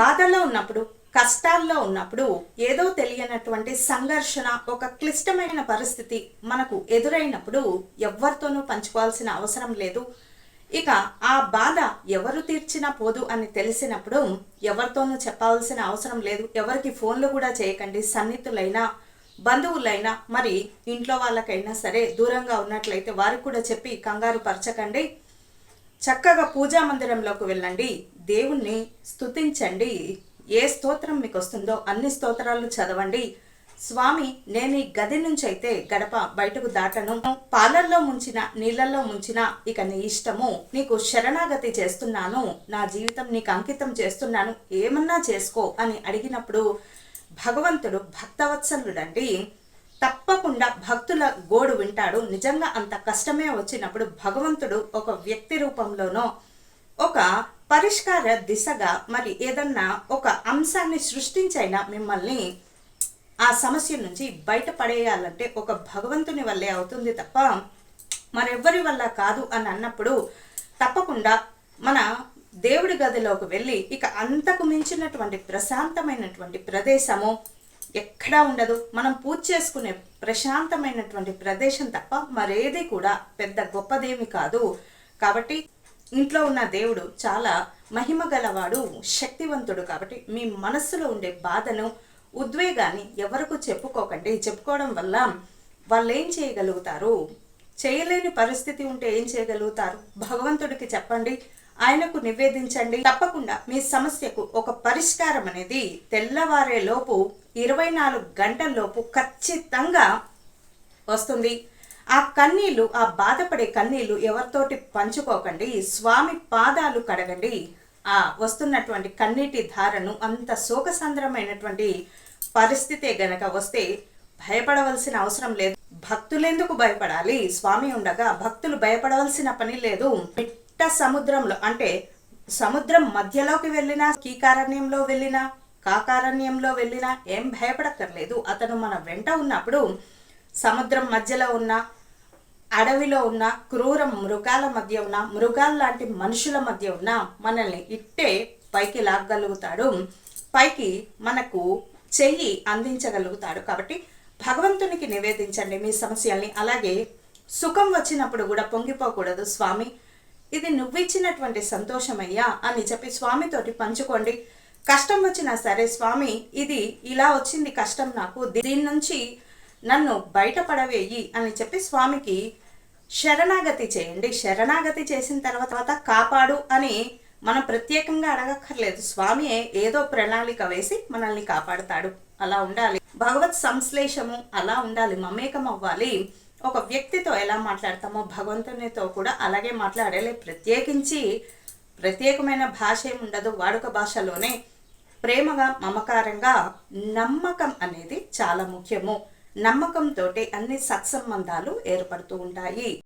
బాధల్లో ఉన్నప్పుడు కష్టాల్లో ఉన్నప్పుడు ఏదో తెలియనటువంటి సంఘర్షణ ఒక క్లిష్టమైన పరిస్థితి మనకు ఎదురైనప్పుడు ఎవరితోనూ పంచుకోవాల్సిన అవసరం లేదు. ఇక ఆ బాధ ఎవరు తీర్చినా పోదు అని తెలిసినప్పుడు ఎవరితోనూ చెప్పాల్సిన అవసరం లేదు. ఎవరికి ఫోన్లు కూడా చేయకండి. సన్నిహితులైనా బంధువులైనా మరి ఇంట్లో వాళ్ళకైనా సరే దూరంగా ఉన్నట్లయితే వారికి కూడా చెప్పి కంగారు పరచకండి. చక్కగా పూజా మందిరంలోకి వెళ్ళండి. దేవుణ్ణి స్తుతించండి. ఏ స్తోత్రం మీకు వస్తుందో అన్ని స్తోత్రాలు చదవండి. స్వామి నేను ఈ గది నుంచి అయితే గడప బయటకు దాటను. పాలల్లో ముంచిన నీళ్ళల్లో ముంచిన ఇక నీ ఇష్టము. నీకు శరణాగతి చేస్తున్నాను. నా జీవితం నీకు అంకితం చేస్తున్నాను. ఏమన్నా చేసుకో అని అడిగినప్పుడు భగవంతుడు భక్తవత్సలుడండి. తప్పకుండా భక్తుల గోడు వింటాడు. నిజంగా అంత కష్టమే వచ్చినప్పుడు భగవంతుడు ఒక వ్యక్తి రూపంలోనో ఒక పరిష్కార దిశగా మరి ఏదన్నా ఒక అంశాన్ని సృష్టించైనా మిమ్మల్ని ఆ సమస్య నుంచి బయటపడేయాలంటే ఒక భగవంతుని వల్లే అవుతుంది తప్ప మరెవ్వరి వల్ల కాదు అని అన్నప్పుడు తప్పకుండా మన దేవుడి గదిలోకి వెళ్ళి ఇక అంతకు మించినటువంటి ప్రశాంతమైనటువంటి ప్రదేశము ఎక్కడా ఉండదు. మనం పూజ చేసుకునే ప్రశాంతమైనటువంటి ప్రదేశం తప్ప మరేది కూడా పెద్ద గొప్పదేమి కాదు. కాబట్టి ఇంట్లో ఉన్న దేవుడు చాలా మహిమ గలవాడు శక్తివంతుడు కాబట్టి మీ మనస్సులో ఉండే బాధను ఉద్వేగాన్ని ఎవరికి చెప్పుకోకండి. చెప్పుకోవడం వల్ల వాళ్ళు ఏం చేయగలుగుతారు? చేయలేని పరిస్థితి ఉంటే ఏం చేయగలుగుతారు? భగవంతుడికి చెప్పండి ఆయనకు నివేదించండి. తప్పకుండా మీ సమస్యకు ఒక పరిష్కారం అనేది తెల్లవారేలోపు ఇరవై నాలుగు గంటల్లోపు ఖచ్చితంగా వస్తుంది. ఆ కన్నీళ్ళు ఆ బాధపడే కన్నీళ్ళు ఎవరితోటి పంచుకోకండి. స్వామి పాదాలు కడగండి. ఆ వస్తున్నటువంటి కన్నీటి ధారను అంత శోకసంద్రమైనటువంటి పరిస్థితే గనక వస్తే భయపడవలసిన అవసరం లేదు. భక్తులెందుకు భయపడాలి? స్వామి ఉండగా భక్తులు భయపడవలసిన పని లేదు. మిట్ట సముద్రంలో అంటే సముద్రం మధ్యలోకి వెళ్ళినా కీకారణ్యంలో వెళ్ళినా కాకారణ్యంలో వెళ్ళినా ఏం భయపడక్కర్లేదు అతను మన వెంట ఉన్నప్పుడు సముద్రం మధ్యలో ఉన్న అడవిలో ఉన్న క్రూర మృగాల మధ్య ఉన్న మృగాల లాంటి మనుషుల మధ్య ఉన్న మనల్ని ఇట్టే పైకి లాగగలుగుతాడు. పైకి మనకు చెయ్యి అందించగలుగుతాడు. కాబట్టి భగవంతునికి నివేదించండి మీ సమస్యల్ని. అలాగే సుఖం వచ్చినప్పుడు కూడా పొంగిపోకూడదు స్వామి. ఇది నువ్విచ్చినటువంటి సంతోషమయ్యా అని చెప్పి స్వామితోటి పంచుకోండి. కష్టం వచ్చినా సరే స్వామి ఇది ఇలా వచ్చింది కష్టం నాకు. దీని నుంచి నన్ను బయటపడవేయి అని చెప్పి స్వామికి శరణాగతి చేయండి. శరణాగతి చేసిన తర్వాత కాపాడు అని మనం ప్రత్యేకంగా అడగక్కర్లేదు. స్వామి ఏదో ప్రణాళిక వేసి మనల్ని కాపాడుతాడు. అలా ఉండాలి. భగవత్ సంశ్లేషము అలా ఉండాలి. మమేకం అవ్వాలి. ఒక వ్యక్తితో ఎలా మాట్లాడతామో భగవంతునితో కూడా అలాగే మాట్లాడాలి. ప్రత్యేకించి ప్రత్యేకమైన భాష ఏమి ఉండదు. వాడుక భాషలోనే ప్రేమగా మమకారంగా నమ్మకం అనేది చాలా ముఖ్యము. నమ్మకంతో అన్ని సత్సంబంధాలు ఏర్పడుతూ ఉంటాయి.